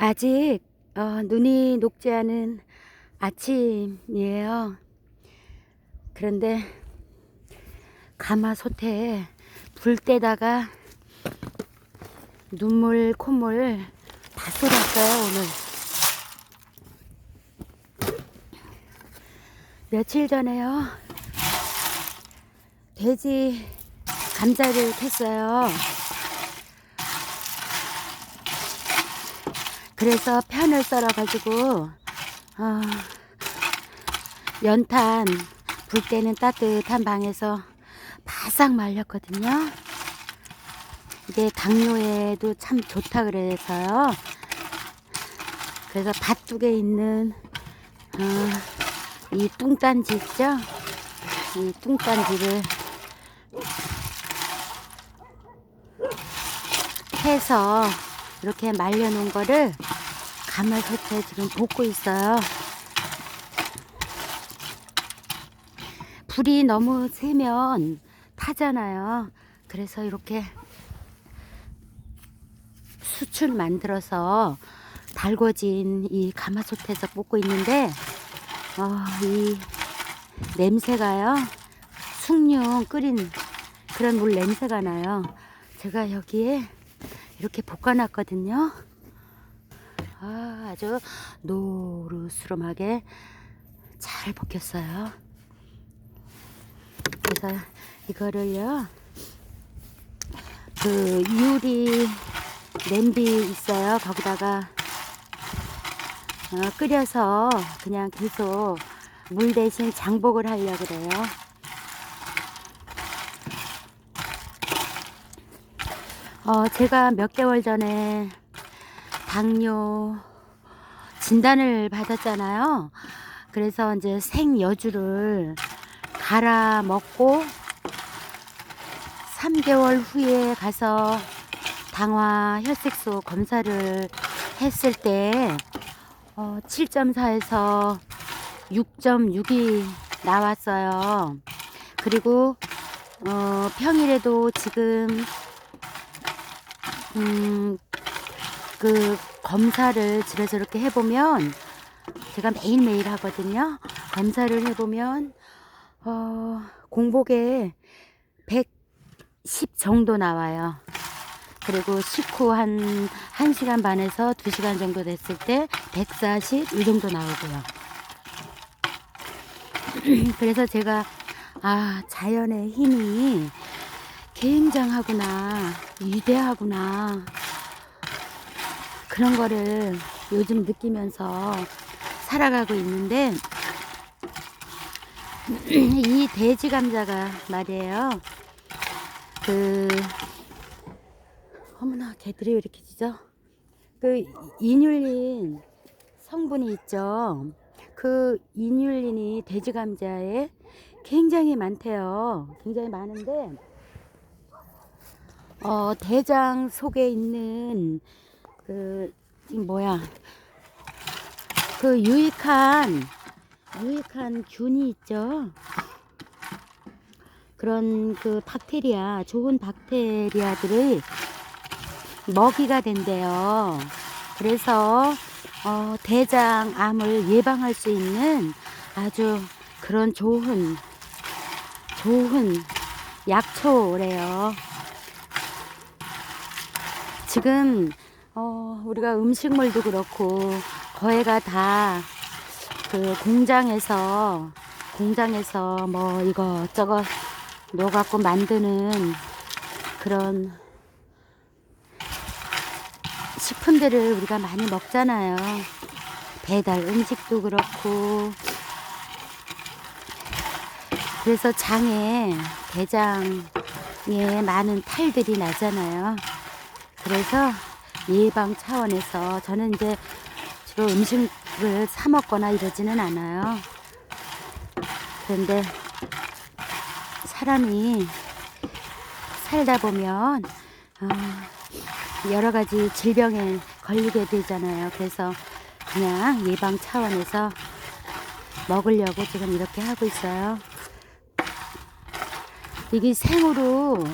아직 어, 눈이 녹지 않은 아침이에요. 그런데 가마솥에 불 때다가 눈물 콧물 다 쏟았어요 오늘. 며칠 전에요. 돼지 감자를 캤어요. 그래서 편을 썰어가지고 어, 연탄 불 때는 따뜻한 방에서 바싹 말렸거든요. 이게 당뇨에도 참 좋다 그래서요. 그래서 밭둑에 있는 어, 이 뚱딴지 있죠? 이 뚱딴지를 해서 이렇게 말려놓은 거를 가마 솥에 지금 볶고 있어요. 불이 너무 세면 타잖아요. 그래서 이렇게 수출 만들어서 달궈진 이 가마솥에서 볶고 있는데 어, 이 냄새가요. 숭늉 끓인 그런 물 냄새가 나요. 제가 여기에 이렇게 볶아놨거든요. 아, 아주 노르스름하게 잘 볶였어요. 그래서 이거를요, 그 유리 냄비 있어요. 거기다가 어, 끓여서 그냥 계속 물 대신 장복을 하려고 그래요. 어, 제가 몇 개월 전에 당뇨 진단을 받았잖아요. 그래서 이제 생여주를 갈아 먹고 3개월 후에 가서 당화 혈색소 검사를 했을 때 어, 7.4에서 6.6이 나왔어요. 그리고 어, 평일에도 지금 음, 그 검사를 집에서 이렇게 해보면 제가 매일매일 하거든요. 검사를 해보면 어, 공복에 110 정도 나와요. 그리고 식후 한 1시간 반에서 2시간 정도 됐을 때 140 이 정도 나오고요. 그래서 제가 아, 자연의 힘이 굉장하구나, 위대하구나. 그런 거를 요즘 느끼면서 살아가고 있는데, 이 돼지 감자가 말이에요. 그, 어머나, 개들이 왜 이렇게 짖어? 그, 이뉼린 성분이 있죠. 그 이뉼린이 돼지 감자에 굉장히 많대요. 굉장히 많은데, 어, 대장 속에 있는 그 뭐야 그 유익한 유익한 균이 있죠. 그런 그 박테리아 좋은 박테리아들의 먹이가 된대요. 그래서 어, 대장암을 예방할 수 있는 아주 그런 좋은 좋은 약초래요. 지금 어, 우리가 음식물도 그렇고 거의가 다 그 공장에서 공장에서 뭐 이거 저거 넣어갖고 만드는 그런 식품들을 우리가 많이 먹잖아요. 배달 음식도 그렇고 그래서 장에 대장에 많은 탈들이 나잖아요. 그래서 예방 차원에서 저는 이제 주로 음식을 사 먹거나 이러지는 않아요. 그런데 사람이 살다 보면 어, 여러 가지 질병에 걸리게 되잖아요. 그래서 그냥 예방 차원에서 먹으려고 지금 이렇게 하고 있어요. 이게 생으로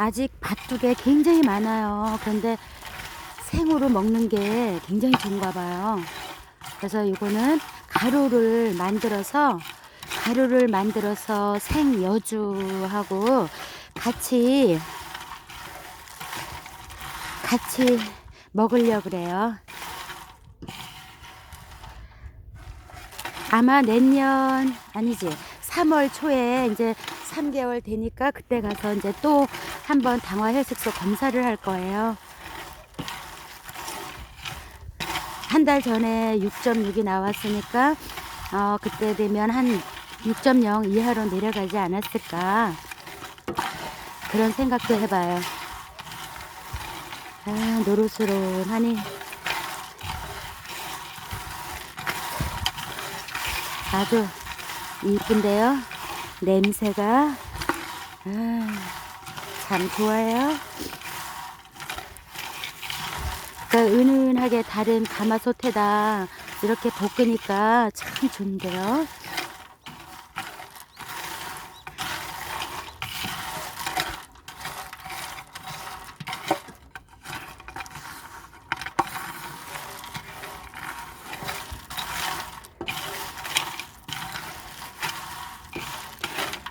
아직 밭둑에 굉장히 많아요. 그런데 생으로 먹는 게 굉장히 좋은가 봐요. 그래서 이거는 가루를 만들어서 가루를 만들어서 생 여주하고 같이 같이 먹으려 그래요. 아마 내년 아니지 3월 초에 이제 3개월 되니까 그때 가서 이제 또 한번 당화 혈색소 검사를 할 거예요. 한 달 전에 6.6이 나왔으니까 어, 그때 되면 한 6.0 이하로 내려가지 않았을까 그런 생각도 해봐요. 아 노릇스러운하니 아주 이쁜데요. 냄새가 아, 참 좋아요. 그러니까 은은하게 다른 가마솥에다 이렇게 볶으니까 참 좋은데요.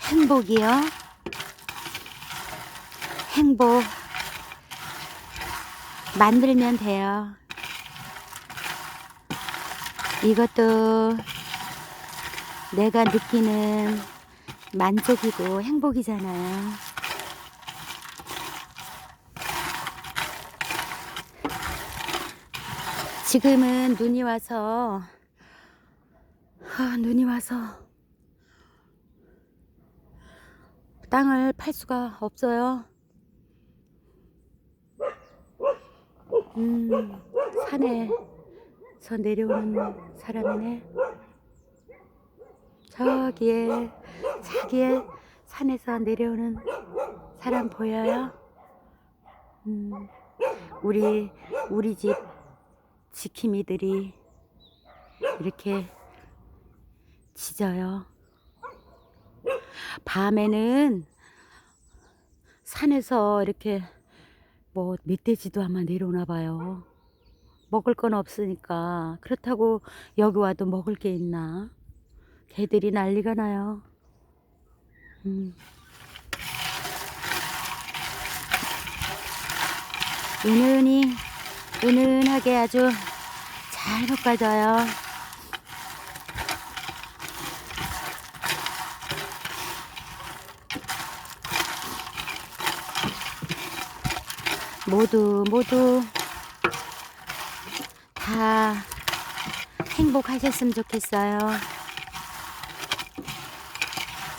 행복이요. 행복. 만들면 돼요. 이것도 내가 느끼는 만족이고 행복이잖아요. 지금은 눈이 와서, 아, 눈이 와서 땅을 팔 수가 없어요. 음, 산에서 내려오는 사람이네. 저기에, 저기에 산에서 내려오는 사람 보여요? 음, 우리, 우리 집 지킴이들이 이렇게 짖어요. 밤에는 산에서 이렇게 뭐 멧돼지도 아마 내려오나 봐요. 먹을 건 없으니까 그렇다고 여기 와도 먹을 게 있나? 개들이 난리가 나요. 음. 은은히 은은하게 아주 잘 볶아져요. 모두 모두 다 행복하셨으면 좋겠어요.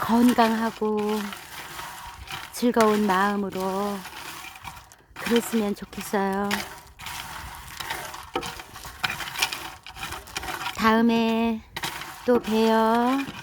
건강하고 즐거운 마음으로 그랬으면 좋겠어요. 다음에 또 봬요.